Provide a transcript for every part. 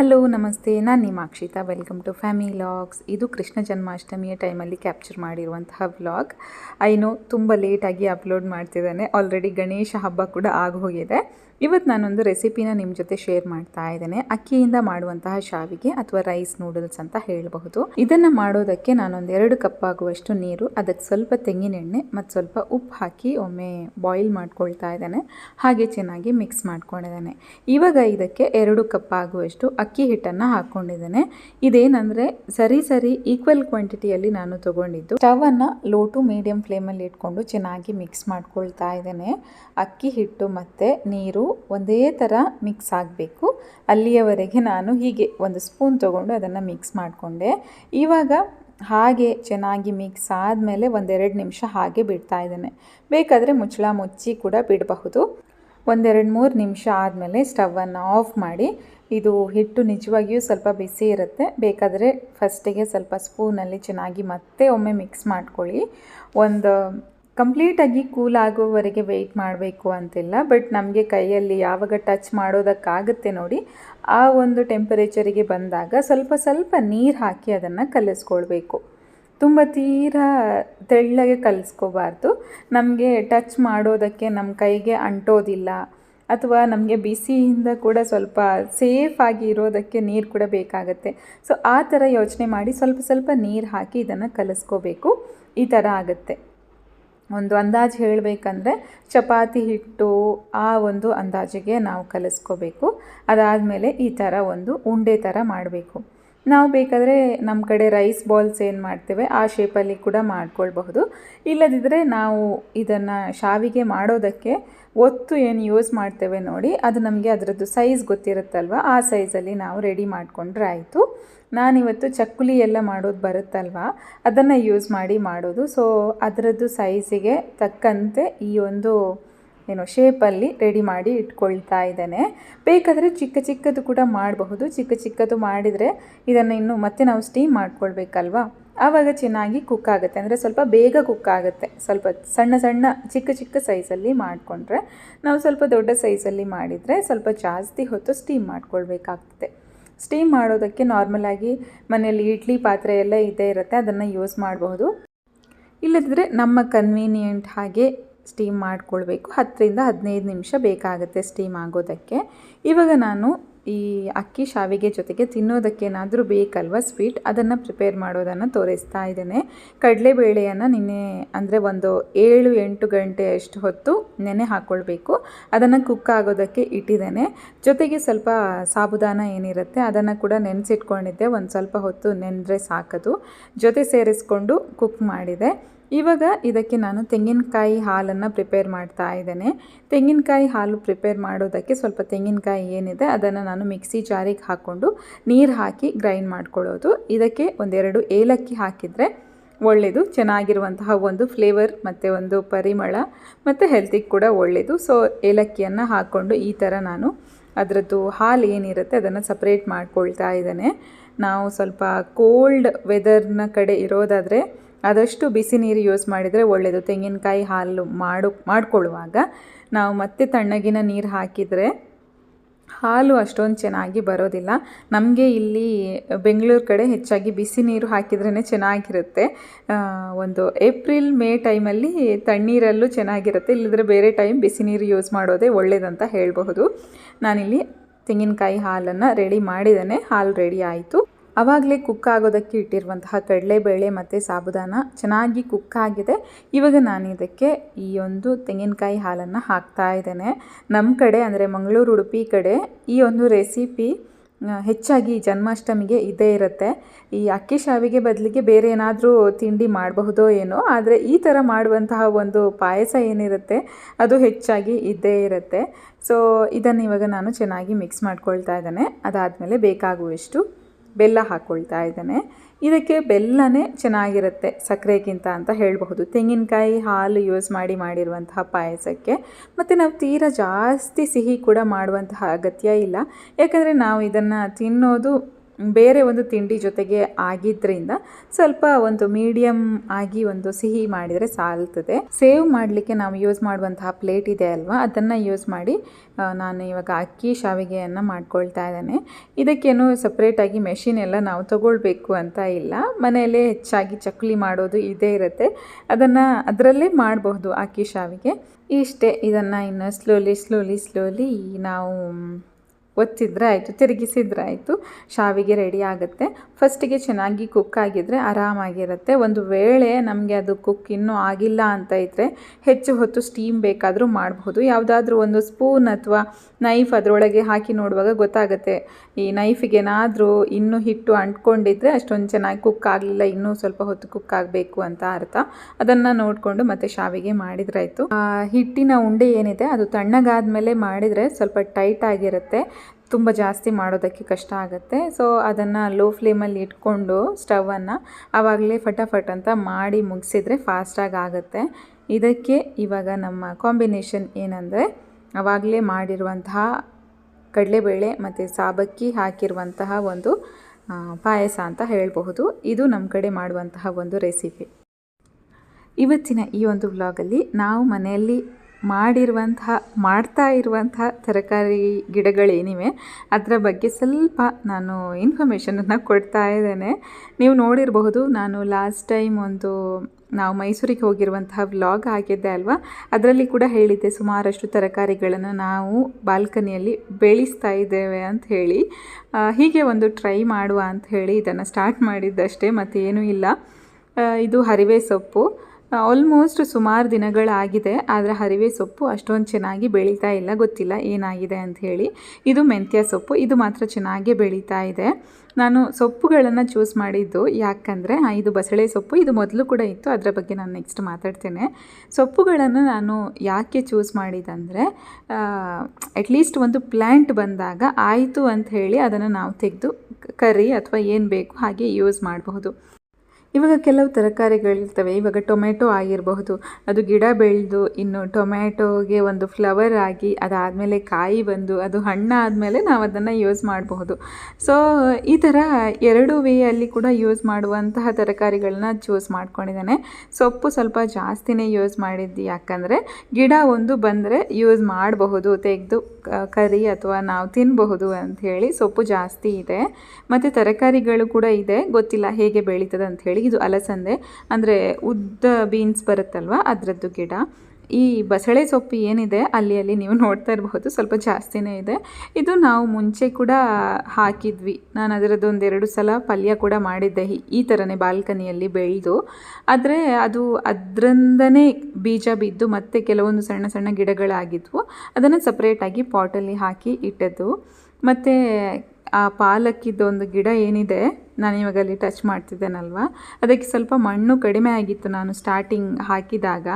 Hello ನಮಸ್ತೆ. ನಾನು ನಿಮಾಕ್ಷಿತಾ. Welcome to family logs ಇದು ಕೃಷ್ಣ ಜನ್ಮಾಷ್ಟಮಿಯ ಟೈಮಲ್ಲಿ ಕ್ಯಾಪ್ಚರ್ ಮಾಡಿರುವಂತಹ ವ್ಲಾಗ್ ಐನೋ ತುಂಬ ಲೇಟಾಗಿ ಅಪ್ಲೋಡ್ ಮಾಡ್ತಿದ್ದಾನೆ. ಆಲ್ರೆಡಿ ಗಣೇಶ ಹಬ್ಬ ಕೂಡ ಆಗೋಗಿದೆ ಇವತ್ತು ನಾನೊಂದು ರೆಸಿಪಿನ ನಿಮ್ಮ ಜೊತೆ ಶೇರ್ ಮಾಡ್ತಾ ಇದ್ದೇನೆ. ಅಕ್ಕಿಯಿಂದ ಮಾಡುವಂತಹ ಶಾವಿಗೆ ಅಥವಾ ರೈಸ್ ನೂಡಲ್ಸ್ ಅಂತ ಹೇಳಬಹುದು. ಇದನ್ನ ಮಾಡೋದಕ್ಕೆ ನಾನೊಂದು ಎರಡು ಕಪ್ ಆಗುವಷ್ಟು ನೀರು, ಅದಕ್ಕೆ ಸ್ವಲ್ಪ ತೆಂಗಿನೆಣ್ಣೆ ಮತ್ತು ಸ್ವಲ್ಪ ಉಪ್ಪು ಹಾಕಿ ಒಮ್ಮೆ ಬಾಯ್ಲ್ ಮಾಡ್ಕೊಳ್ತಾ ಇದ್ದೇನೆ. ಹಾಗೆ ಚೆನ್ನಾಗಿ ಮಿಕ್ಸ್ ಮಾಡ್ಕೊಂಡಿದ್ದೇನೆ. ಇವಾಗ ಇದಕ್ಕೆ ಎರಡು ಕಪ್ ಆಗುವಷ್ಟು ಅಕ್ಕಿ ಹಿಟ್ಟನ್ನು ಹಾಕ್ಕೊಂಡಿದ್ದೇನೆ ಇದೇನಂದರೆ ಸರಿ ಸರಿ ಈಕ್ವಲ್ ಕ್ವಾಂಟಿಟಿಯಲ್ಲಿ ನಾನು ತಗೊಂಡಿದ್ದು. ಸ್ಟವನ್ನು ಲೋ ಟು ಮೀಡಿಯಂ ಫ್ಲೇಮಲ್ಲಿ ಇಟ್ಕೊಂಡು ಚೆನ್ನಾಗಿ ಮಿಕ್ಸ್ ಮಾಡ್ಕೊಳ್ತಾ ಇದ್ದೇನೆ. ಅಕ್ಕಿ ಹಿಟ್ಟು ಮತ್ತು ನೀರು ಒಂದೇ ಥರ ಮಿಕ್ಸ್ ಆಗಬೇಕು. ಅಲ್ಲಿಯವರೆಗೆ ನಾನು ಹೀಗೆ ಒಂದು ಸ್ಪೂನ್ ತೊಗೊಂಡು ಅದನ್ನು ಮಿಕ್ಸ್ ಮಾಡಿಕೊಂಡೆ. ಇವಾಗ ಹಾಗೆ ಚೆನ್ನಾಗಿ ಮಿಕ್ಸ್ ಆದಮೇಲೆ ಒಂದೆರಡು ನಿಮಿಷ ಹಾಗೆ ಬಿಡ್ತಾ ಇದ್ದೇನೆ. ಬೇಕಾದರೆ ಮುಚ್ಚಳ ಮುಚ್ಚಿ ಕೂಡ ಬಿಡಬಹುದು. ಒಂದೆರಡು ಮೂರು ನಿಮಿಷ ಆದಮೇಲೆ ಸ್ಟವನ್ನು ಆಫ್ ಮಾಡಿ. ಇದು ಹಿಟ್ಟು ನಿಜವಾಗಿಯೂ ಸ್ವಲ್ಪ ಬಿಸಿ ಇರುತ್ತೆ. ಬೇಕಾದರೆ ಫಸ್ಟಿಗೆ ಸ್ವಲ್ಪ ಸ್ಪೂನಲ್ಲಿ ಚೆನ್ನಾಗಿ ಮತ್ತೆ ಒಮ್ಮೆ ಮಿಕ್ಸ್ ಮಾಡ್ಕೊಳ್ಳಿ. ಒಂದು ಕಂಪ್ಲೀಟಾಗಿ ಕೂಲ್ ಆಗೋವರೆಗೆ ವೆಯ್ಟ್ ಮಾಡಬೇಕು ಅಂತಿಲ್ಲ, ಬಟ್ ನಮಗೆ ಕೈಯಲ್ಲಿ ಯಾವಾಗ ಟಚ್ ಮಾಡೋದಕ್ಕಾಗುತ್ತೆ ನೋಡಿ, ಆ ಒಂದು ಟೆಂಪರೇಚರಿಗೆ ಬಂದಾಗ ಸ್ವಲ್ಪ ಸ್ವಲ್ಪ ನೀರು ಹಾಕಿ ಅದನ್ನು ಕಲಿಸ್ಕೊಳ್ಬೇಕು. ತುಂಬ ತೀರಾ ತೆಳ್ಳಗೆ ಕಲಿಸ್ಕೋಬಾರ್ದು. ನಮಗೆ ಟಚ್ ಮಾಡೋದಕ್ಕೆ ನಮ್ಮ ಕೈಗೆ ಅಂಟೋದಿಲ್ಲ, ಅಥವಾ ನಮಗೆ ಬಿಸಿಯಿಂದ ಕೂಡ ಸ್ವಲ್ಪ ಸೇಫಾಗಿ ಇರೋದಕ್ಕೆ ನೀರು ಕೂಡ ಬೇಕಾಗುತ್ತೆ. ಸೊ, ಆ ಥರ ಯೋಚನೆ ಮಾಡಿ ಸ್ವಲ್ಪ ಸ್ವಲ್ಪ ನೀರು ಹಾಕಿ ಇದನ್ನು ಕಲಿಸ್ಕೋಬೇಕು. ಈ ಥರ ಆಗುತ್ತೆ. ಒಂದು ಅಂದಾಜು ಹೇಳಬೇಕಂದ್ರೆ ಚಪಾತಿ ಹಿಟ್ಟು ಆ ಒಂದು ಅಂದಾಜಿಗೆ ನಾವು ಕಲಿಸ್ಕೋಬೇಕು. ಅದಾದಮೇಲೆ ಈ ಥರ ಒಂದು ಉಂಡೆ ಥರ ಮಾಡಬೇಕು. ನಾವು ಬೇಕಾದರೆ ನಮ್ಮ ಕಡೆ ರೈಸ್ ಬಾಲ್ಸ್ ಏನು ಮಾಡ್ತೇವೆ, ಆ ಶೇಪಲ್ಲಿ ಕೂಡ ಮಾಡ್ಕೊಳ್ಬಹುದು. ಇಲ್ಲದಿದ್ದರೆ ನಾವು ಇದನ್ನು ಶಾವಿಗೆ ಮಾಡೋದಕ್ಕೆ ಒತ್ತು ಏನು ಯೂಸ್ ಮಾಡ್ತೇವೆ ನೋಡಿ, ಅದು ನಮಗೆ ಅದರದ್ದು ಸೈಜ್ ಗೊತ್ತಿರುತ್ತಲ್ವ, ಆ ಸೈಜಲ್ಲಿ ನಾವು ರೆಡಿ ಮಾಡಿಕೊಂಡ್ರೆ ಆಯಿತು. ನಾನಿವತ್ತು ಚಕ್ಕುಲಿ ಎಲ್ಲ ಮಾಡೋದು ಬರುತ್ತಲ್ವ, ಅದನ್ನು ಯೂಸ್ ಮಾಡಿ ಮಾಡೋದು. ಸೊ ಅದರದ್ದು ಸೈಜಿಗೆ ತಕ್ಕಂತೆ ಈ ಒಂದು ಏನು ಶೇಪಲ್ಲಿ ರೆಡಿ ಮಾಡಿ ಇಟ್ಕೊಳ್ತಾ ಇದ್ದೇನೆ. ಬೇಕಾದರೆ ಚಿಕ್ಕ ಚಿಕ್ಕದು ಕೂಡ ಮಾಡಬಹುದು. ಚಿಕ್ಕ ಚಿಕ್ಕದು ಮಾಡಿದರೆ ಇದನ್ನು ಇನ್ನು ಮತ್ತೆ ನಾವು ಸ್ಟೀಮ್ ಮಾಡ್ಕೊಳ್ಬೇಕಲ್ವಾ? ಆವಾಗ ಚೆನ್ನಾಗಿ ಕುಕ್ ಆಗುತ್ತೆ. ಅಂದರೆ ಸ್ವಲ್ಪ ಬೇಗ ಕುಕ್ ಆಗುತ್ತೆ. ಸ್ವಲ್ಪ ಸಣ್ಣ ಸಣ್ಣ ಚಿಕ್ಕ ಚಿಕ್ಕ ಸೈಜಲ್ಲಿ ಮಾಡಿಕೊಂಡ್ರೆ ನಾವು ಸ್ವಲ್ಪ ದೊಡ್ಡ ಸೈಜಲ್ಲಿ ಮಾಡಿದರೆ ಸ್ವಲ್ಪ ಜಾಸ್ತಿ ಹೊತ್ತು ಸ್ಟೀಮ್ ಮಾಡ್ಕೊಳ್ಬೇಕಾಗ್ತದೆ. ಸ್ಟೀಮ್ ಮಾಡೋದಕ್ಕೆ ನಾರ್ಮಲಾಗಿ ಮನೆಯಲ್ಲಿ ಇಡ್ಲಿ ಪಾತ್ರೆ ಎಲ್ಲ ಇದ್ದೇ ಇರುತ್ತೆ. ಅದನ್ನು ಯೂಸ್ ಮಾಡಬಹುದು. ಇಲ್ಲದಿದ್ದರೆ ನಮ್ಮ ಕನ್ವೀನಿಯೆಂಟ್ ಹಾಗೆ ಸ್ಟೀಮ್ ಮಾಡಿಕೊಳ್ಬೇಕು. ಹತ್ತರಿಂದ ಹದಿನೈದು ನಿಮಿಷ ಬೇಕಾಗುತ್ತೆ ಸ್ಟೀಮ್ ಆಗೋದಕ್ಕೆ. ಇವಾಗ ನಾನು ಈ ಅಕ್ಕಿ ಶಾವಿಗೆ ಜೊತೆಗೆ ತಿನ್ನೋದಕ್ಕೇನಾದರೂ ಬೇಕಲ್ವ ಸ್ವೀಟ್? ಅದನ್ನು ಪ್ರಿಪೇರ್ ಮಾಡೋದನ್ನು ತೋರಿಸ್ತಾ ಇದ್ದೇನೆ. ಕಡಲೆಬೇಳೆಯನ್ನು ನಿನ್ನೆ ಅಂದರೆ ಒಂದು ಏಳು ಎಂಟು ಗಂಟೆಯಷ್ಟು ಹೊತ್ತು ನೆನೆ ಹಾಕ್ಕೊಳ್ಬೇಕು ಅದನ್ನು ಕುಕ್ ಆಗೋದಕ್ಕೆ ಇಟ್ಟಿದ್ದೇನೆ. ಜೊತೆಗೆ ಸ್ವಲ್ಪ ಸಾಬುದಾನ ಏನಿರುತ್ತೆ ಅದನ್ನು ಕೂಡ ನೆನೆಸಿಟ್ಕೊಂಡಿದ್ದೆ. ಒಂದು ಸ್ವಲ್ಪ ಹೊತ್ತು ನೆನೆದ್ರೆ ಸಾಕದು. ಜೊತೆ ಸೇರಿಸ್ಕೊಂಡು ಕುಕ್ ಮಾಡಿದೆ. ಇವಾಗ ಇದಕ್ಕೆ ನಾನು ತೆಂಗಿನಕಾಯಿ ಹಾಲನ್ನು ಪ್ರಿಪೇರ್ ಮಾಡ್ತಾ ಇದ್ದೇನೆ. ತೆಂಗಿನಕಾಯಿ ಹಾಲು ಪ್ರಿಪೇರ್ ಮಾಡೋದಕ್ಕೆ ಸ್ವಲ್ಪ ತೆಂಗಿನಕಾಯಿ ಏನಿದೆ ಅದನ್ನು ನಾನು ಮಿಕ್ಸಿ ಜಾರಿಗೆ ಹಾಕ್ಕೊಂಡು ನೀರು ಹಾಕಿ ಗ್ರೈಂಡ್ ಮಾಡ್ಕೊಳ್ಳೋದು. ಇದಕ್ಕೆ ಒಂದೆರಡು ಏಲಕ್ಕಿ ಹಾಕಿದರೆ ಒಳ್ಳೆಯದು, ಚೆನ್ನಾಗಿರುವಂತಹ ಒಂದು ಫ್ಲೇವರ್ ಮತ್ತು ಒಂದು ಪರಿಮಳ ಮತ್ತು ಹೆಲ್ತಿಗೆ ಕೂಡ ಒಳ್ಳೆಯದು. ಸೊ ಏಲಕ್ಕಿಯನ್ನು ಹಾಕ್ಕೊಂಡು ಈ ಥರ ನಾನು ಅದರದ್ದು ಹಾಲು ಏನಿರುತ್ತೆ ಅದನ್ನು ಸಪ್ರೇಟ್ ಮಾಡ್ಕೊಳ್ತಾ ಇದ್ದೇನೆ. ನಾವು ಸ್ವಲ್ಪ ಕೋಲ್ಡ್ ವೆದರ್ನ ಕಡೆ ಇರೋದಾದರೆ ಆದಷ್ಟು ಬಿಸಿ ನೀರು ಯೂಸ್ ಮಾಡಿದರೆ ಒಳ್ಳೆಯದು ತೆಂಗಿನಕಾಯಿ ಹಾಲು ಮಾಡು, ಮಾಡಿಕೊಳ್ಳುವಾಗ ನಾವು ಮತ್ತೆ ತಣ್ಣಗಿನ ನೀರು ಹಾಕಿದರೆ ಹಾಲು ಅಷ್ಟೊಂದು ಚೆನ್ನಾಗಿ ಬರೋದಿಲ್ಲ. ನಮಗೆ ಇಲ್ಲಿ ಬೆಂಗಳೂರು ಕಡೆ ಹೆಚ್ಚಾಗಿ ಬಿಸಿ ನೀರು ಹಾಕಿದ್ರೇ ಚೆನ್ನಾಗಿರುತ್ತೆ. ಒಂದು ಏಪ್ರಿಲ್, ಮೇ ಟೈಮಲ್ಲಿ ತಣ್ಣೀರಲ್ಲೂ ಚೆನ್ನಾಗಿರುತ್ತೆ. ಇಲ್ಲದ್ರೆ ಬೇರೆ ಟೈಮ್ ಬಿಸಿ ನೀರು ಯೂಸ್ ಮಾಡೋದೇ ಒಳ್ಳೆಯದಂತ ಹೇಳಬಹುದು. ನಾನಿಲ್ಲಿ ತೆಂಗಿನಕಾಯಿ ಹಾಲನ್ನು ರೆಡಿ ಮಾಡಿದ್ದೇನೆ. ಹಾಲು ರೆಡಿ ಆಯಿತು. ಆವಾಗಲೇ ಕುಕ್ ಆಗೋದಕ್ಕೆ ಇಟ್ಟಿರುವಂತಹ ಕಡಲೆಬೇಳೆ ಮತ್ತು ಸಾಬುದಾನ ಚೆನ್ನಾಗಿ ಕುಕ್ ಆಗಿದೆ. ಇವಾಗ ನಾನು ಇದಕ್ಕೆ ಈ ಒಂದು ತೆಂಗಿನಕಾಯಿ ಹಾಲನ್ನು ಹಾಕ್ತಾ ಇದ್ದೇನೆ. ನಮ್ಮ ಕಡೆ ಅಂದರೆ ಮಂಗಳೂರು, ಉಡುಪಿ ಕಡೆ ಈ ಒಂದು ರೆಸಿಪಿ ಹೆಚ್ಚಾಗಿ ಜನ್ಮಾಷ್ಟಮಿಗೆ ಇದೇ ಇರುತ್ತೆ. ಈ ಅಕ್ಕಿ ಶಾವಿಗೆ ಬದಲಿಗೆ ಬೇರೆ ಏನಾದರೂ ತಿಂಡಿ ಮಾಡಬಹುದೋ ಏನೋ, ಆದರೆ ಈ ಥರ ಮಾಡುವಂತಹ ಒಂದು ಪಾಯಸ ಏನಿರುತ್ತೆ, ಅದು ಹೆಚ್ಚಾಗಿ ಇದ್ದೇ ಇರುತ್ತೆ. ಸೊ ಇದನ್ನು ಇವಾಗ ನಾನು ಚೆನ್ನಾಗಿ ಮಿಕ್ಸ್ ಮಾಡ್ಕೊಳ್ತಾ ಇದ್ದೇನೆ. ಅದಾದಮೇಲೆ ಬೇಕಾಗುವಷ್ಟು ಬೆಲ್ಲ ಹಾಕ್ಕೊಳ್ತಾ ಇದ್ದಾನೆ. ಇದಕ್ಕೆ ಬೆಲ್ಲನೇ ಚೆನ್ನಾಗಿರುತ್ತೆ ಸಕ್ಕರೆಗಿಂತ ಅಂತ ಹೇಳಬಹುದು. ತೆಂಗಿನಕಾಯಿ ಹಾಲು ಯೂಸ್ ಮಾಡಿ ಮಾಡಿರುವಂತಹ ಪಾಯಸಕ್ಕೆ. ಮತ್ತು ನಾವು ತೀರಾ ಜಾಸ್ತಿ ಸಿಹಿ ಕೂಡ ಮಾಡುವಂತಹ ಅಗತ್ಯ ಇಲ್ಲ. ಯಾಕಂದರೆ ನಾವು ಇದನ್ನು ತಿನ್ನೋದು ಬೇರೆ ಒಂದು ತಿಂಡಿ ಜೊತೆಗೆ ಆಗಿದ್ದರಿಂದ ಸ್ವಲ್ಪ ಒಂದು ಮೀಡಿಯಮ್ ಆಗಿ ಒಂದು ಸಿಹಿ ಮಾಡಿದರೆ ಸಾಲ್ತದೆ. ಸೇವ್ ಮಾಡಲಿಕ್ಕೆ ನಾವು ಯೂಸ್ ಮಾಡುವಂತಹ ಪ್ಲೇಟ್ ಇದೆ ಅಲ್ವಾ? ಅದನ್ನು ಯೂಸ್ ಮಾಡಿ ನಾನು ಇವಾಗ ಅಕ್ಕಿ ಶಾವಿಗೆಯನ್ನು ಮಾಡ್ಕೊಳ್ತಾ ಇದ್ದೇನೆ. ಇದಕ್ಕೇನು ಸಪ್ರೇಟಾಗಿ ಮೆಷಿನ್ ಎಲ್ಲ ನಾವು ತಗೊಳ್ಬೇಕು ಅಂತ ಇಲ್ಲ. ಮನೆಯಲ್ಲೇ ಹೆಚ್ಚಾಗಿ ಚಕ್ಲಿ ಮಾಡೋದು ಇದೇ ಇರುತ್ತೆ. ಅದನ್ನು ಅದರಲ್ಲೇ ಮಾಡಬಹುದು ಅಕ್ಕಿ ಶಾವಿಗೆ. ಇಷ್ಟೇ, ಇದನ್ನು ಇನ್ನು ಸ್ಲೋಲಿ ಸ್ಲೋಲಿ ಸ್ಲೋಲಿ ನಾವು ಒತ್ತಿದ್ರೆ ಆಯಿತು, ತಿರುಗಿಸಿದ್ರೆ ಆಯಿತು, ಶಾವಿಗೆ ರೆಡಿ ಆಗುತ್ತೆ. ಫಸ್ಟಿಗೆ ಚೆನ್ನಾಗಿ ಕುಕ್ ಆಗಿದ್ರೆ ಆರಾಮಾಗಿರುತ್ತೆ. ಒಂದು ವೇಳೆ ನಮಗೆ ಅದು ಕುಕ್ ಇನ್ನೂ ಆಗಿಲ್ಲ ಅಂತ ಇದ್ದರೆ ಹೆಚ್ಚು ಹೊತ್ತು ಸ್ಟೀಮ್ ಬೇಕಾದರೂ ಮಾಡಬಹುದು ಯಾವುದಾದ್ರೂ ಒಂದು ಸ್ಪೂನ್ ಅಥವಾ ನೈಫ್ ಅದರೊಳಗೆ ಹಾಕಿ ನೋಡುವಾಗ ಗೊತ್ತಾಗುತ್ತೆ. ಈ ನೈಫಿಗೇನಾದರೂ ಇನ್ನೂ ಹಿಟ್ಟು ಅಂಟ್ಕೊಂಡಿದ್ರೆ ಅಷ್ಟೊಂದು ಚೆನ್ನಾಗಿ ಕುಕ್ ಆಗಲಿಲ್ಲ, ಇನ್ನೂ ಸ್ವಲ್ಪ ಹೊತ್ತು ಕುಕ್ ಆಗಬೇಕು ಅಂತ ಅರ್ಥ. ಅದನ್ನು ನೋಡಿಕೊಂಡು ಮತ್ತೆ ಶಾವಿಗೆ ಮಾಡಿದ್ರಾಯಿತು. ಹಿಟ್ಟಿನ ಉಂಡೆ ಏನಿದೆ, ಅದು ತಣ್ಣಗಾದ ಮೇಲೆ ಮಾಡಿದರೆ ಸ್ವಲ್ಪ ಟೈಟ್ ಆಗಿರುತ್ತೆ. ತುಂಬ ಜಾಸ್ತಿ ಮಾಡೋದಕ್ಕೆ ಕಷ್ಟ ಆಗುತ್ತೆ. ಸೊ ಅದನ್ನು ಲೋ ಫ್ಲೇಮಲ್ಲಿ ಇಟ್ಕೊಂಡು ಸ್ಟವನ್ನು ಆವಾಗಲೇ ಫಟಾಫಟ್ ಅಂತ ಮಾಡಿ ಮುಗಿಸಿದ್ರೆ ಫಾಸ್ಟಾಗಿ ಆಗುತ್ತೆ. ಇದಕ್ಕೆ ಇವಾಗ ನಮ್ಮ ಕಾಂಬಿನೇಷನ್ ಏನಂದರೆ ಆವಾಗಲೇ ಮಾಡಿರುವಂತಹ ಕಡಲೆಬೇಳೆ ಮತ್ತು ಸಾಬಕ್ಕಿ ಹಾಕಿರುವಂತಹ ಒಂದು ಪಾಯಸ ಅಂತ ಹೇಳಬಹುದು. ಇದು ನಮ್ಮ ಕಡೆ ಮಾಡುವಂತಹ ಒಂದು ರೆಸಿಪಿ ಇವತ್ತಿನ ಈ ಒಂದು ವ್ಲಾಗಲ್ಲಿ ನಾವು ಮನೆಯಲ್ಲಿ ಮಾಡಿರುವಂತಹ ಮಾಡ್ತಾ ಇರುವಂತಹ ತರಕಾರಿ ಗಿಡಗಳೇನಿವೆ, ಅದರ ಬಗ್ಗೆ ಸ್ವಲ್ಪ ನಾನು ಇನ್ಫಾರ್ಮೇಷನನ್ನು ಕೊಡ್ತಾ ಇದ್ದೇನೆ. ನೀವು ನೋಡಿರಬಹುದು, ನಾನು ಲಾಸ್ಟ್ ಟೈಮ್ ಒಂದು, ನಾವು ಮೈಸೂರಿಗೆ ಹೋಗಿರುವಂತಹ ವ್ಲಾಗ್ ಆಗಿದ್ದೆ ಅಲ್ವಾ? ಅದರಲ್ಲಿ ಕೂಡ ಹೇಳಿದ್ದೆ, ಸುಮಾರಷ್ಟು ತರಕಾರಿಗಳನ್ನು ನಾವು ಬಾಲ್ಕನಿಯಲ್ಲಿ ಬೆಳೆಸ್ತಾ ಇದ್ದೇವೆ ಅಂತ ಹೇಳಿ. ಹೀಗೆ ಒಂದು ಟ್ರೈ ಮಾಡುವ ಅಂತ ಹೇಳಿ ಇದನ್ನು ಸ್ಟಾರ್ಟ್ ಮಾಡಿದ್ದಷ್ಟೇ, ಮತ್ತೇನೂ ಇಲ್ಲ. ಇದು ಹರಿವೆ ಸೊಪ್ಪು. ಆಲ್ಮೋಸ್ಟ್ ಸುಮಾರು ದಿನಗಳಾಗಿದೆ, ಆದರೆ ಹರಿವೆ ಸೊಪ್ಪು ಅಷ್ಟೊಂದು ಚೆನ್ನಾಗಿ ಬೆಳೀತಾ ಇಲ್ಲ, ಗೊತ್ತಿಲ್ಲ ಏನಾಗಿದೆ ಅಂತ ಹೇಳಿ. ಇದು ಮೆಂತ್ಯ ಸೊಪ್ಪು, ಇದು ಮಾತ್ರ ಚೆನ್ನಾಗೇ ಬೆಳೀತಾ ಇದೆ. ನಾನು ಸೊಪ್ಪುಗಳನ್ನು ಚೂಸ್ ಮಾಡಿದ್ದು ಯಾಕಂದರೆ ಇದು ಬಸಳೆ ಸೊಪ್ಪು, ಇದು ಮೊದಲು ಕೂಡ ಇತ್ತು, ಅದರ ಬಗ್ಗೆ ನಾನು ನೆಕ್ಸ್ಟ್ ಮಾತಾಡ್ತೇನೆ. ಸೊಪ್ಪುಗಳನ್ನು ನಾನು ಯಾಕೆ ಚೂಸ್ ಮಾಡಿದಂದರೆ ಅಟ್ಲೀಸ್ಟ್ ಒಂದು ಪ್ಲ್ಯಾಂಟ್ ಬಂದಾಗ ಆಯಿತು ಅಂತ ಹೇಳಿ ಅದನ್ನು ನಾವು ತೆಗೆದು ಕರಿ ಅಥವಾ ಏನು ಬೇಕು ಹಾಗೆ ಯೂಸ್ ಮಾಡಬಹುದು. ಇವಾಗ ಕೆಲವು ತರಕಾರಿಗಳಿರ್ತವೆ. ಇವಾಗ ಟೊಮೆಟೊ ಆಗಿರಬಹುದು. ಅದು ಗಿಡ ಬೆಳೆದು ಇನ್ನು ಟೊಮೆಟೊಗೆ ಒಂದು ಫ್ಲವರ್ ಆಗಿ ಅದಾದಮೇಲೆ ಕಾಯಿ ಬಂದು ಅದು ಹಣ್ಣಾದಮೇಲೆ ನಾವು ಅದನ್ನು ಯೂಸ್ ಮಾಡಬಹುದು. ಸೊ, ಈ ಥರ ಎರಡು ವೇಯಲ್ಲಿ ಕೂಡ ಯೂಸ್ ಮಾಡುವಂತಹ ತರಕಾರಿಗಳನ್ನ ಚೂಸ್ ಮಾಡ್ಕೊಂಡಿದ್ದಾನೆ. ಸೊಪ್ಪು ಸ್ವಲ್ಪ ಜಾಸ್ತಿನೇ ಯೂಸ್ ಮಾಡಿದ್ದು ಯಾಕಂದರೆ ಗಿಡ ಒಂದು ಬಂದರೆ ಯೂಸ್ ಮಾಡಬಹುದು. ತೆಗೆದು ಕರಿ ಅಥವಾ ನಾವು ತಿನ್ನಬಹುದು ಹೇಳಿ ಸೊಪ್ಪು ಜಾಸ್ತಿ ಇದೆ. ಮತ್ತು ತರಕಾರಿಗಳು ಕೂಡ ಇದೆ. ಗೊತ್ತಿಲ್ಲ ಹೇಗೆ ಬೆಳೀತದೆ ಅಂತ ಇದು ಅಲಸಂದೆ. ಅಂದರೆ ಉದ್ದ ಬೀನ್ಸ್ ಬರುತ್ತಲ್ವ, ಅದರದ್ದು ಗಿಡ. ಈ ಬಸಳೆ ಸೊಪ್ಪು ಏನಿದೆ, ಅಲ್ಲಿ ಅಲ್ಲಿ ನೀವು ನೋಡ್ತಾ ಇರಬಹುದು. ಸ್ವಲ್ಪ ಜಾಸ್ತಿನೇ ಇದೆ. ಇದು ನಾವು ಮುಂಚೆ ಕೂಡ ಹಾಕಿದ್ವಿ. ನಾನು ಅದರದ್ದು ಒಂದೆರಡು ಸಲ ಪಲ್ಯ ಕೂಡ ಮಾಡಿದ್ದೆ. ಈ ಥರನೇ ಬಾಲ್ಕನಿಯಲ್ಲಿ ಬೆಳೆದು. ಆದರೆ ಅದು ಅದರಿಂದನೇ ಬೀಜ ಬಿದ್ದು ಮತ್ತೆ ಕೆಲವೊಂದು ಸಣ್ಣ ಸಣ್ಣ ಗಿಡಗಳಾಗಿದ್ವು. ಅದನ್ನು ಸಪ್ರೇಟಾಗಿ ಪಾಟಲ್ಲಿ ಹಾಕಿ ಇಟ್ಟದ್ದು. ಮತ್ತು ಆ ಪಾಲಕ್ಕಿದ್ದು ಒಂದು ಗಿಡ ಏನಿದೆ, ನಾನು ಇವಾಗ ಅಲ್ಲಿ ಟಚ್ ಮಾಡ್ತಿದ್ದೇನಲ್ವ? ಅದಕ್ಕೆ ಸ್ವಲ್ಪ ಮಣ್ಣು ಕಡಿಮೆ ಆಗಿತ್ತು ನಾನು ಸ್ಟಾರ್ಟಿಂಗ್ ಹಾಕಿದಾಗ.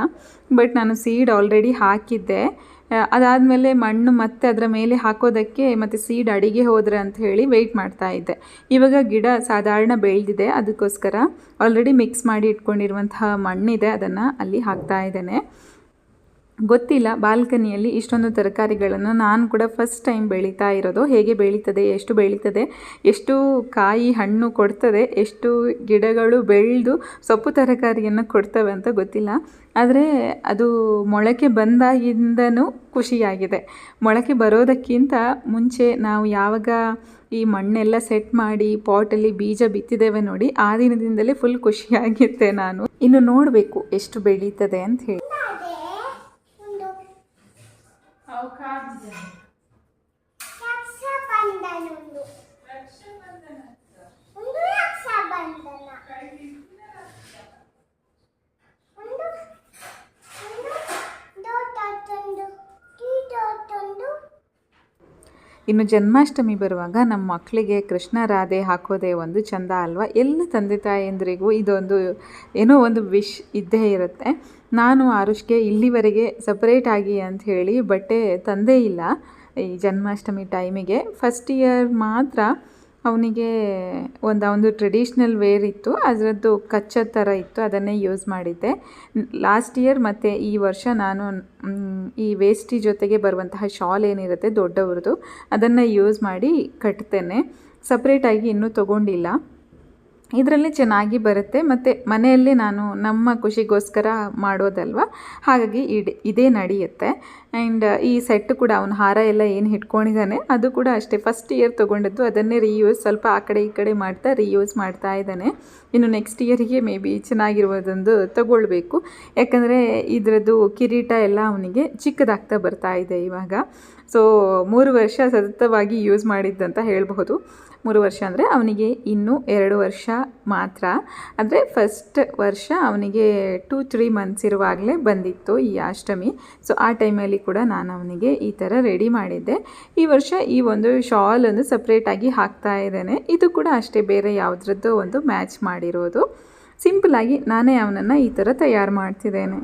ಬಟ್ ನಾನು ಸೀಡ್ ಆಲ್ರೆಡಿ ಹಾಕಿದ್ದೆ. ಅದಾದಮೇಲೆ ಮಣ್ಣು ಮತ್ತೆ ಅದರ ಮೇಲೆ ಹಾಕೋದಕ್ಕೆ ಮತ್ತು ಸೀಡ್ ಅಡಿಗೆ ಹೋದರೆ ಅಂತ ಹೇಳಿ ವೆಯ್ಟ್ ಮಾಡ್ತಾ ಇದ್ದೆ. ಇವಾಗ ಗಿಡ ಸಾಧಾರಣ ಬೆಳೆದಿದೆ, ಅದಕ್ಕೋಸ್ಕರ ಆಲ್ರೆಡಿ ಮಿಕ್ಸ್ ಮಾಡಿ ಇಟ್ಕೊಂಡಿರುವಂತಹ ಮಣ್ಣಿದೆ, ಅದನ್ನು ಅಲ್ಲಿ ಹಾಕ್ತಾ ಇದ್ದೇನೆ. ಗೊತ್ತಿಲ್ಲ ಬಾಲ್ಕನಿಯಲ್ಲಿ ಇಷ್ಟೊಂದು ತರಕಾರಿಗಳನ್ನು ನಾನು ಕೂಡ ಫಸ್ಟ್ ಟೈಮ್ ಬೆಳೀತಾ ಇರೋದು. ಹೇಗೆ ಬೆಳೀತದೆ, ಎಷ್ಟು ಬೆಳೀತದೆ, ಎಷ್ಟು ಕಾಯಿ ಹಣ್ಣು ಕೊಡ್ತದೆ, ಎಷ್ಟು ಗಿಡಗಳು ಬೆಳೆದು ಸೊಪ್ಪು ತರಕಾರಿಯನ್ನು ಕೊಡ್ತವೆ ಅಂತ ಗೊತ್ತಿಲ್ಲ. ಆದರೆ ಅದು ಮೊಳಕೆ ಬಂದಾಗಿಂದನೂ ಖುಷಿಯಾಗಿದೆ. ಮೊಳಕೆ ಬರೋದಕ್ಕಿಂತ ಮುಂಚೆ ನಾವು ಯಾವಾಗ ಈ ಮಣ್ಣೆಲ್ಲ ಸೆಟ್ ಮಾಡಿ ಪಾಟಲ್ಲಿ ಬೀಜ ಬಿತ್ತಿದ್ದೇವೆ ನೋಡಿ, ಆ ದಿನದಿಂದಲೇ ಫುಲ್ ಖುಷಿಯಾಗಿದ್ದೆ ನಾನು. ಇನ್ನು ನೋಡಬೇಕು ಎಷ್ಟು ಬೆಳೀತದೆ ಅಂತ ಹೇಳಿ. Al-Qaeda ಇನ್ನು ಜನ್ಮಾಷ್ಟಮಿ ಬರುವಾಗ ನಮ್ಮ ಮಕ್ಕಳಿಗೆ ಕೃಷ್ಣ ರಾಧೆ ಹಾಕೋದೇ ಒಂದು ಚಂದ ಅಲ್ವಾ? ಎಲ್ಲ ತಂದೆ ತಾಯಂದರಿಗೂ ಇದೊಂದು ಏನೋ ಒಂದು ವಿಶ್ ಇದ್ದೇ ಇರುತ್ತೆ. ನಾನು ಆರುಷ್ಗೆ ಇಲ್ಲಿವರೆಗೆ ಸಪ್ರೇಟಾಗಿ ಅಂತ ಹೇಳಿ, ಬಟ್ಟೆ ತಂದೇ ಇಲ್ಲ ಈ ಜನ್ಮಾಷ್ಟಮಿ ಟೈಮಿಗೆ ಫಸ್ಟ್ ಇಯರ್ ಮಾತ್ರ ಅವನಿಗೆ ಒಂದು ಒಂದು ಟ್ರೆಡಿಷ್ನಲ್ ವೇರ್ ಇತ್ತು. ಅದರದ್ದು ಕಚ್ಚ ಥರ ಇತ್ತು. ಅದನ್ನೇ ಯೂಸ್ ಮಾಡಿದ್ದೆ. ಲಾಸ್ಟ್ ಇಯರ್ ಮತ್ತು ಈ ವರ್ಷ ನಾನು ಈ ವೇಸ್ಟಿ ಜೊತೆಗೆ ಬರುವಂತಹ ಶಾಲ್ ಏನಿರುತ್ತೆ ದೊಡ್ಡವ್ರದ್ದು ಅದನ್ನು ಯೂಸ್ ಮಾಡಿ ಕಟ್ತೇನೆ. ಸಪ್ರೇಟಾಗಿ ಇನ್ನೂ ತೊಗೊಂಡಿಲ್ಲ. ಇದರಲ್ಲಿ ಚೆನ್ನಾಗಿ ಬರುತ್ತೆ. ಮತ್ತು ಮನೆಯಲ್ಲಿ ನಾನು ನಮ್ಮ ಖುಷಿಗೋಸ್ಕರ ಮಾಡೋದಲ್ವ? ಹಾಗಾಗಿ ಇಡ್, ಇದೇ ನಡೆಯುತ್ತೆ. ಆ್ಯಂಡ್ ಈ ಸೆಟ್ ಕೂಡ ಅವನ ಹಾರ ಎಲ್ಲ ಏನು ಇಟ್ಕೊಂಡಿದ್ದಾನೆ ಅದು ಕೂಡ ಅಷ್ಟೇ. ಫಸ್ಟ್ ಇಯರ್ ತೊಗೊಂಡದ್ದು ಅದನ್ನೇ ರೀಯೂಸ್ ಸ್ವಲ್ಪ ಆ ಕಡೆ ಈ ಕಡೆ ಮಾಡ್ತಾ ರೀಯೂಸ್ ಮಾಡ್ತಾ ಇದ್ದಾನೆ. ಇನ್ನು ನೆಕ್ಸ್ಟ್ ಇಯರಿಗೆ ಮೇ ಬಿ ಚೆನ್ನಾಗಿರುವುದೊಂದು ತಗೊಳ್ಬೇಕು. ಯಾಕಂದರೆ ಇದರದ್ದು ಕಿರೀಟ ಎಲ್ಲ ಅವನಿಗೆ ಚಿಕ್ಕದಾಗ್ತಾ ಬರ್ತಾ ಇದೆ ಇವಾಗ. ಸೊ ಮೂರು ವರ್ಷ ಸತತವಾಗಿ ಯೂಸ್ ಮಾಡಿದ್ದಂತ ಹೇಳಬಹುದು. ಮೂರು ವರ್ಷ ಅಂದರೆ ಅವನಿಗೆ ಇನ್ನೂ ಎರಡು ವರ್ಷ ಮಾತ್ರ. ಅಂದರೆ ಫಸ್ಟ್ ವರ್ಷ ಅವನಿಗೆ ಟೂ ತ್ರೀ ಮಂತ್ಸ್ ಇರುವಾಗಲೇ ಬಂದಿತ್ತು ಈ ಅಷ್ಟಮಿ. ಸೊ ಆ ಟೈಮಲ್ಲಿ ಕೂಡ ನಾನು ಅವನಿಗೆ ಈ ಥರ ರೆಡಿ ಮಾಡಿದ್ದೆ. ಈ ವರ್ಷ ಈ ಒಂದು ಶಾಲ್ ಒಂದು ಸಪ್ರೇಟಾಗಿ ಹಾಕ್ತಾ ಇದ್ದೇನೆ. ಇದು ಕೂಡ ಅಷ್ಟೇ ಬೇರೆ ಯಾವುದ್ರದ್ದು ಒಂದು ಮ್ಯಾಚ್ ಮಾಡಿರೋದು. ಸಿಂಪಲಾಗಿ ನಾನೇ ಅವನನ್ನು ಈ ಥರ ತಯಾರು ಮಾಡ್ತಿದ್ದೇನೆ.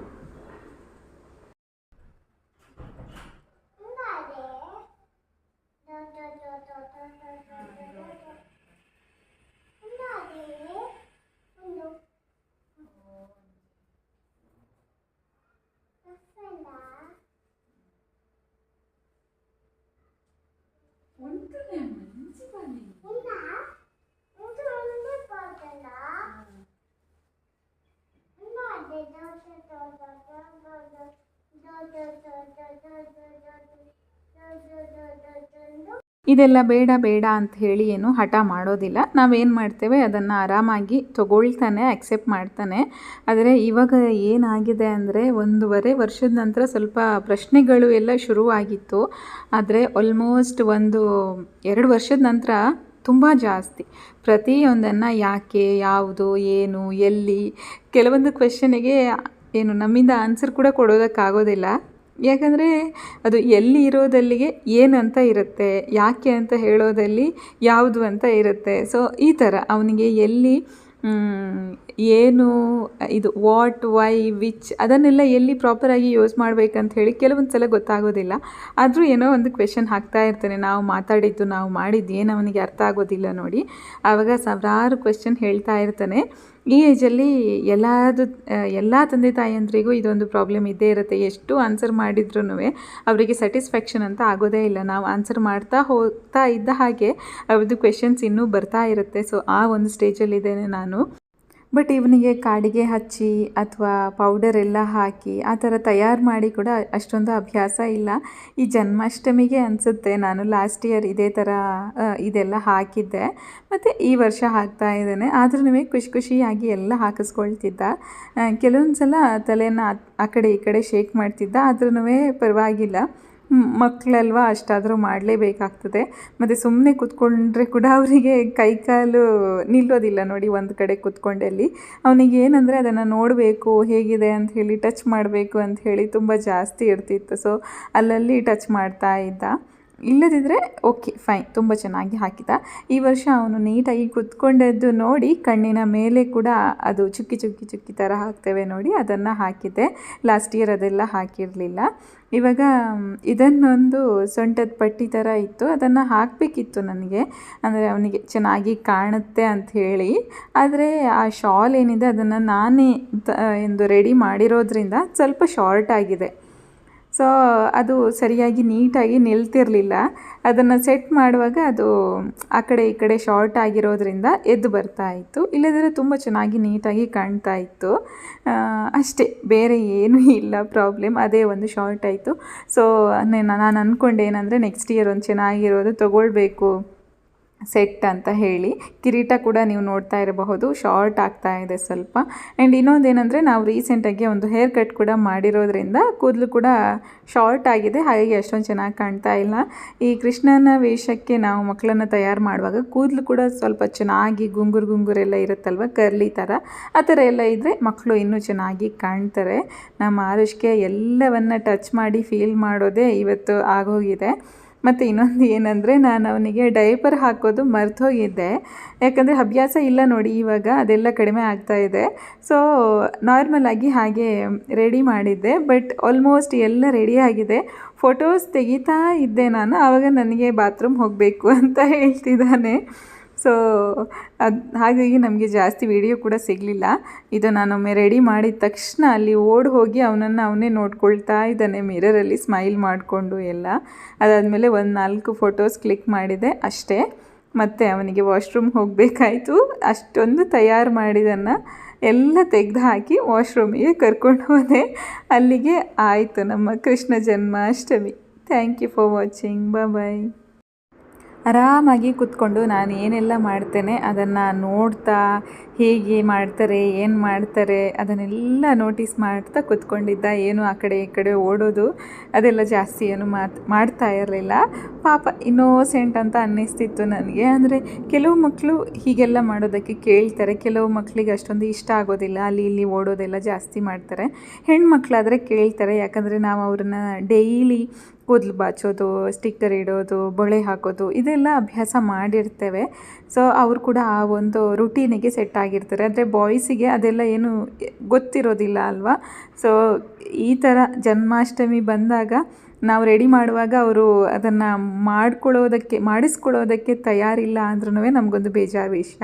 ಇದೆಲ್ಲ ಬೇಡ ಬೇಡ ಅಂತ ಹೇಳಿ ಏನು ಹಠ ಮಾಡೋದಿಲ್ಲ. ನಾವೇನು ಮಾಡ್ತೇವೆ? ಅದನ್ನು ಆರಾಮಾಗಿ ತಗೊಳ್ತಾನೆ ಅಕ್ಸೆಪ್ಟ್ ಮಾಡ್ತಾನೆ. ಆದರೆ ಇವಾಗ ಏನಾಗಿದೆ ಅಂದರೆ ಒಂದೂವರೆ ವರ್ಷದ ನಂತರ ಸ್ವಲ್ಪ ಪ್ರಶ್ನೆಗಳು ಎಲ್ಲ ಶುರುವಾಗಿತ್ತು. ಆದರೆ ಆಲ್ಮೋಸ್ಟ್ ಒಂದು ಎರಡು ವರ್ಷದ ನಂತರ ತುಂಬ ಜಾಸ್ತಿ. ಪ್ರತಿಯೊಂದನ್ನು ಯಾಕೆ, ಯಾವುದು, ಏನು, ಎಲ್ಲಿ? ಕೆಲವೊಂದು ಕ್ವೆಶನಿಗೆ ಏನು ನಮ್ಮಿಂದ ಆನ್ಸರ್ ಕೂಡ ಕೊಡೋದಕ್ಕಾಗೋದಿಲ್ಲ. ಯಾಕಂದರೆ ಅದು ಎಲ್ಲಿ ಇರೋದಲ್ಲಿಗೆ ಏನು ಅಂತ ಇರುತ್ತೆ, ಯಾಕೆ ಅಂತ ಹೇಳೋದಲ್ಲಿ ಯಾವುದು ಅಂತ ಇರುತ್ತೆ. ಸೊ ಈ ಥರ ಅವನಿಗೆ ಎಲ್ಲಿ ಏನು, ಇದು ವಾಟ್ ವೈ ವಿಚ್ ಅದನ್ನೆಲ್ಲ ಎಲ್ಲಿ ಪ್ರಾಪರಾಗಿ ಯೂಸ್ ಮಾಡ್ಬೇಕಂತ ಹೇಳಿ ಕೆಲವೊಂದು ಸಲ ಗೊತ್ತಾಗೋದಿಲ್ಲ. ಆದರೂ ಏನೋ ಒಂದು ಕ್ವೆಶನ್ ಹಾಕ್ತಾ ಇರ್ತೇನೆ. ನಾವು ಮಾತಾಡಿದ್ದು, ನಾವು ಮಾಡಿದ್ದು ಏನು ಅವನಿಗೆ ಅರ್ಥ ಆಗೋದಿಲ್ಲ ನೋಡಿ. ಆವಾಗ ಸಾವಿರಾರು ಕ್ವೆಶನ್ ಹೇಳ್ತಾ ಇರ್ತಾನೆ. ಈ ಏಜಲ್ಲಿ ಎಲ್ಲದು, ಎಲ್ಲ ತಂದೆ ತಾಯಿಯಂದ್ರಿಗೂ ಇದೊಂದು ಪ್ರಾಬ್ಲಮ್ ಇದ್ದೇ ಇರುತ್ತೆ. ಎಷ್ಟು ಆನ್ಸರ್ ಮಾಡಿದ್ರೂ ಅವರಿಗೆ ಸ್ಯಾಟಿಸ್ಫ್ಯಾಕ್ಷನ್ ಅಂತ ಆಗೋದೇ ಇಲ್ಲ. ನಾವು ಆನ್ಸರ್ ಮಾಡ್ತಾ ಹೋಗ್ತಾ ಇದ್ದ ಹಾಗೆ ಅವ್ರದ್ದು ಕ್ವೆಶನ್ಸ್ ಇನ್ನೂ ಬರ್ತಾ ಇರುತ್ತೆ. ಸೊ ಆ ಒಂದು ಸ್ಟೇಜಲ್ಲಿದ್ದೇನೆ ನಾನು. ಬಟ್ ಇವನಿಗೆ ಕಾಡಿಗೆ ಹಚ್ಚಿ ಅಥವಾ ಪೌಡರ್ ಎಲ್ಲ ಹಾಕಿ ಆ ಥರ ತಯಾರು ಮಾಡಿ ಕೂಡ ಅಷ್ಟೊಂದು ಅಭ್ಯಾಸ ಇಲ್ಲ. ಈ ಜನ್ಮಾಷ್ಟಮಿಗೆ ಅನಿಸುತ್ತೆ. ನಾನು ಲಾಸ್ಟ್ ಇಯರ್ ಇದೇ ಥರ ಇದೆಲ್ಲ ಹಾಕಿದ್ದೆ. ಮತ್ತು ಈ ವರ್ಷ ಹಾಕ್ತಾ ಇದ್ದೇನೆ. ಆದ್ರೂ ಖುಷಿ ಖುಷಿಯಾಗಿ ಎಲ್ಲ ಹಾಕಿಸ್ಕೊಳ್ತಿದ್ದ. ಕೆಲವೊಂದು ಸಲ ತಲೆಯನ್ನು ಆ ಕಡೆ ಈ ಕಡೆ ಶೇಕ್ ಮಾಡ್ತಿದ್ದ. ಆದ್ರೂ ಪರವಾಗಿಲ್ಲ. ಮಕ್ಕಳಲ್ವಾ ಅಷ್ಟಾದರೂ ಮಾಡಲೇಬೇಕಾಗ್ತದೆ. ಮತ್ತು ಸುಮ್ಮನೆ ಕೂತ್ಕೊಂಡ್ರೆ ಕೂಡ ಅವರಿಗೆ ಕೈಕಾಲು ನಿಲ್ಲೋದಿಲ್ಲ ನೋಡಿ ಒಂದು ಕಡೆ ಕೂತ್ಕೊಂಡಲ್ಲಿ ಅವನಿಗೆ ಏನಂದರೆ ಅದನ್ನು ನೋಡಬೇಕು, ಹೇಗಿದೆ ಅಂತ ಹೇಳಿ ಟಚ್ ಮಾಡಬೇಕು ಅಂತ ಹೇಳಿ ತುಂಬ ಜಾಸ್ತಿ ಇರ್ತಿತ್ತು. ಸೊ ಅಲ್ಲಲ್ಲಿ ಟಚ್ ಮಾಡ್ತಾ ಇದ್ದ. ಇಲ್ಲದಿದ್ದರೆ ಓಕೆ ಫೈನ್ ತುಂಬ ಚೆನ್ನಾಗಿ ಹಾಕಿದ. ಈ ವರ್ಷ ಅವನು ನೀಟಾಗಿ ಕುತ್ಕೊಂಡದ್ದು ನೋಡಿ ಕಣ್ಣಿನ ಮೇಲೆ ಕೂಡ ಅದು ಚುಕ್ಕಿ ಚುಕ್ಕಿ ಚುಕ್ಕಿ ಥರ ಹಾಕ್ತೇವೆ ನೋಡಿ, ಅದನ್ನು ಹಾಕಿದ್ದೆ. ಲಾಸ್ಟ್ ಇಯರ್ ಅದೆಲ್ಲ ಹಾಕಿರಲಿಲ್ಲ. ಇವಾಗ ಇದನ್ನೊಂದು ಸೊಂಟದ ಪಟ್ಟಿ ಥರ ಇತ್ತು. ಅದನ್ನು ಹಾಕಬೇಕಿತ್ತು ನನಗೆ. ಅಂದರೆ ಅವನಿಗೆ ಚೆನ್ನಾಗಿ ಕಾಣುತ್ತೆ ಅಂತ ಹೇಳಿ. ಆದರೆ ಆ ಶಾಲ್ ಏನಿದೆ ಅದನ್ನು ನಾನೇ ಎಂದು ರೆಡಿ ಮಾಡಿರೋದ್ರಿಂದ ಸ್ವಲ್ಪ ಶಾರ್ಟ್ ಆಗಿದೆ. ಸೊ ಅದು ಸರಿಯಾಗಿ ನೀಟಾಗಿ ನಿಲ್ತಿರಲಿಲ್ಲ. ಅದನ್ನು ಸೆಟ್ ಮಾಡುವಾಗ ಅದು ಆ ಕಡೆ ಈ ಕಡೆ ಶಾರ್ಟ್ ಆಗಿರೋದ್ರಿಂದ ಎದ್ದು ಬರ್ತಾ ಇತ್ತು. ಇಲ್ಲದಿದ್ದರೆ ತುಂಬ ಚೆನ್ನಾಗಿ ನೀಟಾಗಿ ಕಾಣ್ತಾ ಇತ್ತು. ಅಷ್ಟೇ, ಬೇರೆ ಏನೂ ಇಲ್ಲ ಪ್ರಾಬ್ಲಮ್ ಅದೇ ಒಂದು ಶಾರ್ಟ್ ಆಯಿತು. ಸೊ ನಾನು ಅಂದ್ಕೊಂಡೆ ಏನಂದರೆ ನೆಕ್ಸ್ಟ್ ಇಯರ್ ಒಂದು ಚೆನ್ನಾಗಿರೋದು ತೊಗೊಳ್ಬೇಕು. ಸೆಟ್ ಅಂತ ಹೇಳಿ. ಕಿರೀಟ ಕೂಡ ನೀವು ನೋಡ್ತಾ ಇರಬಹುದು. ಶಾರ್ಟ್ ಆಗ್ತಾ ಇದೆ ಸ್ವಲ್ಪ. ಆ್ಯಂಡ್ ಇನ್ನೊಂದು ಏನಂದರೆ ನಾವು ರೀಸೆಂಟಾಗಿ ಒಂದು ಹೇರ್ ಕಟ್ ಕೂಡ ಮಾಡಿರೋದ್ರಿಂದ ಕೂದಲು ಕೂಡ ಶಾರ್ಟ್ ಆಗಿದೆ. ಹಾಗಾಗಿ ಅಷ್ಟೊಂದು ಚೆನ್ನಾಗಿ ಕಾಣ್ತಾ ಇಲ್ಲ. ಈ ಕೃಷ್ಣನ ವೇಷಕ್ಕೆ ನಾವು ಮಕ್ಕಳನ್ನು ತಯಾರು ಮಾಡುವಾಗ ಕೂದಲು ಕೂಡ ಸ್ವಲ್ಪ ಚೆನ್ನಾಗಿ ಗುಂಗುರು ಗುಂಗುರೆಲ್ಲ ಇರುತ್ತಲ್ವ? ಕರ್ಲಿ ಥರ ಆ ಥರ ಎಲ್ಲ ಇದ್ದರೆ ಮಕ್ಕಳು ಇನ್ನೂ ಚೆನ್ನಾಗಿ ಕಾಣ್ತಾರೆ. ನಮ್ಮ ಆರುಷ್ಗೆ ಎಲ್ಲವನ್ನು ಟಚ್ ಮಾಡಿ ಫೀಲ್ ಮಾಡೋದೇ ಇವತ್ತು ಆಗೋಗಿದೆ. ಮತ್ತು ಇನ್ನೊಂದು ಏನಂದರೆ ನಾನು ಅವನಿಗೆ ಡೈಪರ್ ಹಾಕೋದು ಮರ್ತೋಗಿದ್ದೆ ಯಾಕಂದರೆ ಅಭ್ಯಾಸ ಇಲ್ಲ ನೋಡಿ, ಇವಾಗ ಅದೆಲ್ಲ ಕಡಿಮೆ ಆಗ್ತಾ ಇದೆ. ಸೊ ನಾರ್ಮಲಾಗಿ ಹಾಗೆ ರೆಡಿ ಮಾಡಿದ್ದೆ ಬಟ್ ಆಲ್ಮೋಸ್ಟ್ ಎಲ್ಲ ರೆಡಿ ಆಗಿದೆ. ಫೋಟೋಸ್ ತೆಗಿತಾ ಇದ್ದೆ ನಾನು, ಆವಾಗ ನನಗೆ ಬಾತ್ರೂಮ್ ಹೋಗಬೇಕು ಅಂತ ಹೇಳ್ತಿದ್ದಾನೆ. ಸೊ ಅದು, ಹಾಗಾಗಿ ನಮಗೆ ಜಾಸ್ತಿ ವಿಡಿಯೋ ಕೂಡ ಸಿಗಲಿಲ್ಲ. ಇದು ನಾನೊಮ್ಮೆ ರೆಡಿ ಮಾಡಿದ ತಕ್ಷಣ ಅಲ್ಲಿ ಓಡಿ ಹೋಗಿ ಅವನನ್ನು ಅವನೇ ನೋಡ್ಕೊಳ್ತಾ ಇದ್ದಾನೆ ಮಿರರಲ್ಲಿ ಸ್ಮೈಲ್ ಮಾಡಿಕೊಂಡು ಎಲ್ಲ. ಅದಾದಮೇಲೆ ಒಂದು ನಾಲ್ಕು ಫೋಟೋಸ್ ಕ್ಲಿಕ್ ಮಾಡಿದೆ ಅಷ್ಟೇ. ಮತ್ತು ಅವನಿಗೆ ವಾಶ್ರೂಮ್ ಹೋಗಬೇಕಾಯಿತು. ಅಷ್ಟೊಂದು ತಯಾರು ಮಾಡಿದನ್ನು ಎಲ್ಲ ತೆಗೆದು ಹಾಕಿ ವಾಶ್ರೂಮಿಗೆ ಕರ್ಕೊಂಡು ಹೋದೆ. ಅಲ್ಲಿಗೆ ಆಯಿತು ನಮ್ಮ Krishna Janmashtami. Thank you for watching bye ಆರಾಮಾಗಿ ಕೂತ್ಕೊಂಡು ನಾನು ಏನೆಲ್ಲ ಮಾಡ್ತೇನೆ ಅದನ್ನು ನೋಡ್ತಾ ಹೇಗೆ ಮಾಡ್ತಾರೆ, ಏನು ಮಾಡ್ತಾರೆ ಅದನ್ನೆಲ್ಲ ನೋಟಿಸ್ ಮಾಡ್ತಾ ಕೂತ್ಕೊಂಡಿದ್ದ. ಏನು ಆ ಕಡೆ ಈ ಕಡೆ ಓಡೋದು, ಅದೆಲ್ಲ ಜಾಸ್ತಿ ಏನು ಮಾತು, ಮಾಡ್ತಾ ಇರಲಿಲ್ಲ. ಪಾಪ ಇನ್ನೋಸೆಂಟ್ ಅಂತ ಅನ್ನಿಸ್ತಿತ್ತು ನನಗೆ. ಅಂದರೆ ಕೆಲವು ಮಕ್ಕಳು ಹೀಗೆಲ್ಲ ಮಾಡೋದಕ್ಕೆ ಕೇಳ್ತಾರೆ. ಕೆಲವು ಮಕ್ಕಳಿಗೆ ಅಷ್ಟೊಂದು ಇಷ್ಟ ಆಗೋದಿಲ್ಲ. ಅಲ್ಲಿ ಇಲ್ಲಿ ಓಡೋದೆಲ್ಲ ಜಾಸ್ತಿ ಮಾಡ್ತಾರೆ. ಹೆಣ್ಮಕ್ಳಾದರೆ ಕೇಳ್ತಾರೆ. ಯಾಕಂದರೆ ನಾವು ಅವ್ರನ್ನ ಡೈಲಿ ಕೂದಲು ಬಾಚೋದು ಸ್ಟಿಕ್ಕರ್ ಇಡೋದು, ಬಳೆ ಹಾಕೋದು, ಇದೆಲ್ಲ ಅಭ್ಯಾಸ ಮಾಡಿರ್ತೇವೆ. ಸೊ ಅವರು ಕೂಡ ಆ ಒಂದು ರುಟೀನಿಗೆ ಸೆಟ್ ಆಗಿರ್ತಾರೆ ಆದರೆ ಬಾಯ್ಸಿಗೆ ಅದೆಲ್ಲ ಏನು ಗೊತ್ತಿರೋದಿಲ್ಲ ಅಲ್ವಾ? ಸೊ ಈ ಥರ ಜನ್ಮಾಷ್ಟಮಿ ಬಂದಾಗ ನಾವು ರೆಡಿ ಮಾಡುವಾಗ ಅವರು ಅದನ್ನು ಮಾಡ್ಕೊಳ್ಳೋದಕ್ಕೆ, ಮಾಡಿಸ್ಕೊಳ್ಳೋದಕ್ಕೆ ತಯಾರಿಲ್ಲ ಅಂದ್ರೂ ನಮಗೊಂದು ಬೇಜಾರು ವಿಷಯ.